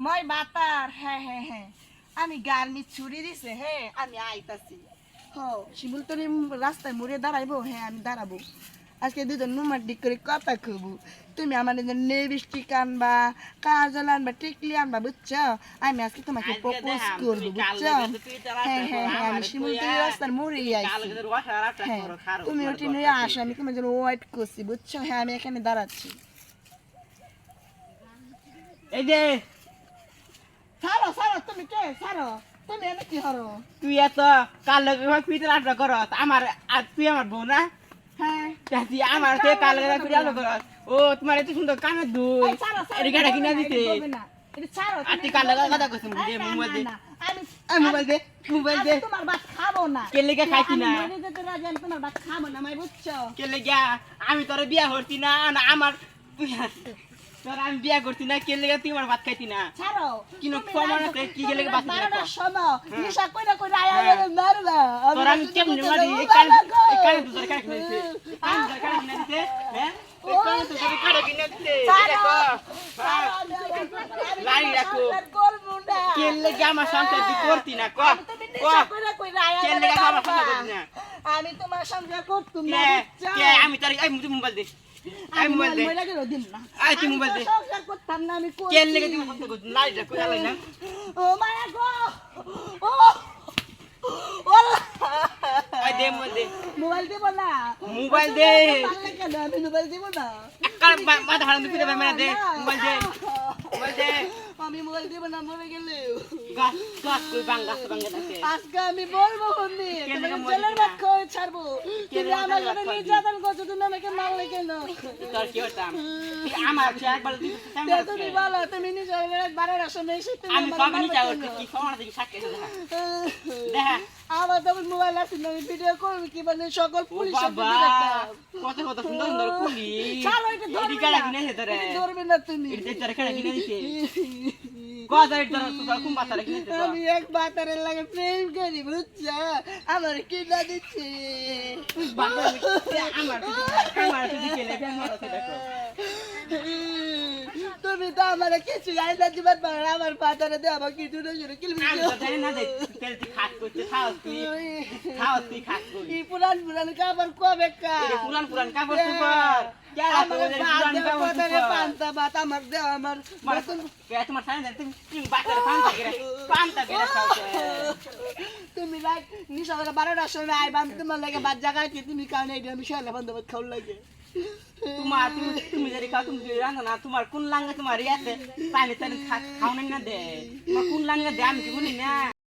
মই বাতার হ্যাঁ হ্যাঁ হ্যাঁ। আমি গার্মি ছুরি দিছে হ্যাঁ আমি আইতাছি। হ রাস্তায় মুড়ে দাঁড়াইবো হ্যাঁ আমি দাঁড়াবো। আজকে দুজন নুমার দিক করে কথা খুবু তুমি আমার লিপস্টিক আনবা কাজল আনবা টিকলি আনবা বুঝছ? আমি আজকে তোমাকে প্রপোজ করব বুঝছ? হ্যাঁ হ্যাঁ হ্যাঁ আমি আমার শিমুল তুই রাস্তার মুড়ে আইছি। হ্যাঁ তুমি ওটি নিয়ে? আসো আমি তোমার জন্য ওয়েট করছি বুঝছ? হ্যাঁ আমি এখানে দাঁড়াচ্ছি। এই যে ছাড়ো ছাড়ো তুমি কে? ছাড়ো তুমি এনে কি হরো তুই এত কাল পিঠে রান্না কর আমার আর তুই আমার বউ না? হ্যাঁ চাচি আমার সে কাল পিঠে রান্না কর ও তোমার এত সুন্দর কানের দুই এটা কিনা দিতে। তুই আমি মোবাইল দে। মোবাইল দে তোমার ভাত খাব না। কে লেগে খাইছি না? আমি মরে যেতে রাজি, তোমার ভাত খাব না আমি বুঝছ? কে লেগে আমি তোর বিয়া করছি না আমার তুই তোর আমি বিয়া করছি না কে লেগে তুই আমার ভাত খাইতি না? ছাড়ো কিনো তুমি প্রমাণ রাত- আছে, কি তুমি গেলে রাত বাঁচি না বারোটার তো? সময়। কইরা কইরা আয়া। মারবা। তোর আমি কেমনে মারি? এই কানে এই কানে তুই তোর কানে কিনে দিতে তোর কানে কিনে হ্যাঁ? এই কানে তুই তোর কানে কিনে দেখো। ছাড়ো, আমি আমার- লাড়ি আমি রাখো। সংসার করব না। কে লেগে আমার সংসার তুই করতি না ক? আমি তুমি ক? নেশা কইরা কইরা আয়া কে লেগে আমার মারবা। করতি না। আমি তোমার সংসার করতুম না কে? আমি তোর এই মোবাইল দে। এই আমি মোবাইল দে মহিলা গেলেও দিম না। আয় তুই মোবাইল দে। সংসার করতাম না, আমি করছি। কে লেগে তুই আমার সংসার করতি লাইট কই আলাই না ও মায়া গো! ও! আই দে মোবাইল দে মোবাইল দিব না মোবাইল দে। পারলে কেন? আমি মোবাইল দিব না কার মাথা হারান তুই পিটা মেরে দে মোবাইল দে মোবাইল দে আমি মোবাইল দিব না মরে গেলে? গাছ গাছ কই বাঙ্গা থাকে। আজকে আমি বলব বন্দি কে তোমাকে জেলের? ভাত খাওয়াই ছাড়বো। তুমি আমার সাথে নির্যাতন করছ তুমি আমাকে মারলে কেন? তোর কি হতাম আমার একবার তুই তে তুমি বলো তুমি নিজের বারের সময় এসে তুমি আমি মারলে করছি কি থেকে সাক্ষী দেখা। আমার তখন মোবাইল আছে না, আমি ভিডিও করবি কি বলে সকল পুলিশ কত কত সুন্দর সুন্দর চলো এটা ধরবে এদিকে না। ধরবে না তুমি। এটা তোর কেন কিনে দিতে এটা তোর তোর কুম বাতারে কিনে দিতে আমি এক বাতারের লাগে প্রেম করি বুঝছ? আমার কিনা দিচ্ছে। আমার আমার তুই গেলে আমার আছে দেখো। তুমি তো আমার কিছু আইনা দিবার পারো না, আমার বাতারে দে আমার কিছু না শুনে কিলবি আমি তো। জানি না যে তেল তুই খাস করতে খাওয়াস তুই খাওয়াস তুই খাস করি পুরান পুরান কাবার কবে কা পুরান পুরান কাপড় সুপার। কে তুমি লাইক নিশা করে বারোটার সময় আইবা আমি তোমার লাগে বাদ জায়গায় তুমি কারণে এটা আমি শৈলা বন্ধ খাওয়ার লাগে। তোমার তুমি তুমি যদি খাও তুমি যদি রান্না না তোমার কোন লাঙ্গে তোমার ইয়াতে? পানি টানি খাও না দে। কোন লাঙ্গে দে আমি কি বলি না?